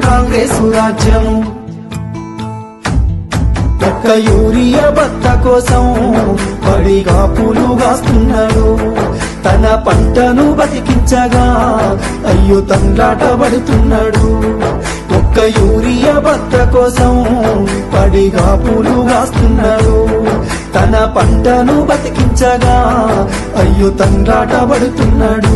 కాంగ్రెస్ రాజ్యము ఒక్క యూరియా బత్త కోసం పడిగా పూలు కాస్తున్నాడు తన పంటను బతికించగా అయ్యో తండ్రాట పడుతున్నాడు ఒక్క యూరియా భర్త కోసం పడిగా పూలు కాస్తున్నాడు తన పంటను బతికించగా అయ్యో తండ్రాట పడుతున్నాడు